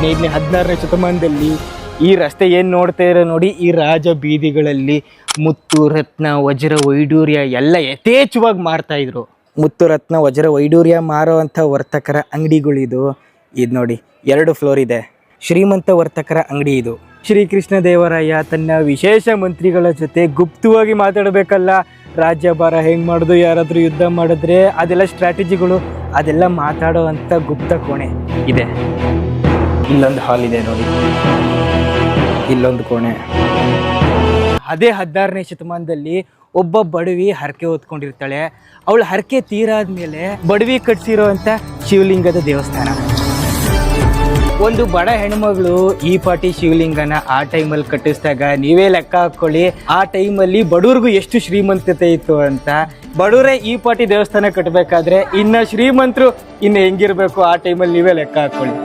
ಹದಿನೈದನೇ, ಹದಿನಾರನೇ ಶತಮಾನದಲ್ಲಿ ಈ ರಸ್ತೆ ಏನು ನೋಡ್ತಾ ಇರೋ ನೋಡಿ, ಈ ರಾಜ ಬೀದಿಗಳಲ್ಲಿ ಮುತ್ತು ರತ್ನ ವಜ್ರ ವೈಡೂರ್ಯ ಎಲ್ಲ ಯಥೇಚ್ಛವಾಗಿ ಮಾರ್ತಾ ಇದ್ರು. ಮುತ್ತು ರತ್ನ ವಜ್ರ ವೈಡೂರ್ಯ ಮಾರುವಂಥ ವರ್ತಕರ ಅಂಗಡಿಗಳಿದು ಇದು. ನೋಡಿ, ಎರಡು ಫ್ಲೋರ್ ಇದೆ. ಶ್ರೀಮಂತ ವರ್ತಕರ ಅಂಗಡಿ ಇದು. ಶ್ರೀಕೃಷ್ಣ ದೇವರಾಯ ತನ್ನ ವಿಶೇಷ ಮಂತ್ರಿಗಳ ಜೊತೆ ಗುಪ್ತವಾಗಿ ಮಾತಾಡಬೇಕಲ್ಲ. ರಾಜ್ಯಭಾರ ಹೆಂಗೆ ಮಾಡೋದು, ಯಾರಾದರೂ ಯುದ್ಧ ಮಾಡಿದ್ರೆ ಅದೆಲ್ಲ ಸ್ಟ್ರಾಟಜಿಗಳು ಅದೆಲ್ಲ ಮಾತಾಡೋ ಗುಪ್ತ ಕೋಣೆ. ಇದೆ. ಇಲ್ಲೊಂದು ಹಾಲ್ ಇದೆ ನೋಡಿ. ಇಲ್ಲೊಂದು ಕೋಣೆ. ಅದೇ ಹದಿನಾರನೇ ಶತಮಾನದಲ್ಲಿ ಒಬ್ಬ ಬಡವಿ ಹರಕೆ ಹೊತ್ಕೊಂಡಿರ್ತಾಳೆ. ಅವಳು ಹರಕೆ ತೀರಾದ ಮೇಲೆ ಬಡವಿ ಕಟ್ಸಿರೋ ಅಂತ ಶಿವಲಿಂಗದ ದೇವಸ್ಥಾನ. ಒಂದು ಬಡ ಹೆಣ್ಮಗಳು ಈ ಪಾಟಿ ಶಿವಲಿಂಗನ ಆ ಟೈಮಲ್ಲಿ ಕಟ್ಟಿಸಿದಾಗ ನೀವೇ ಲೆಕ್ಕ ಹಾಕೊಳ್ಳಿ, ಆ ಟೈಮಲ್ಲಿ ಬಡವ್ರಿಗೂ ಎಷ್ಟು ಶ್ರೀಮಂತತೆ ಇತ್ತು ಅಂತ. ಬಡವರೇ ಈ ಪಾಟಿ ದೇವಸ್ಥಾನ ಕಟ್ಟಬೇಕಾದ್ರೆ ಇನ್ನು ಶ್ರೀಮಂತರು ಇನ್ನು ಹೆಂಗಿರಬೇಕು? ಆ ಟೈಮಲ್ಲಿ ನೀವೇ ಲೆಕ್ಕ ಹಾಕೊಳ್ಳಿ.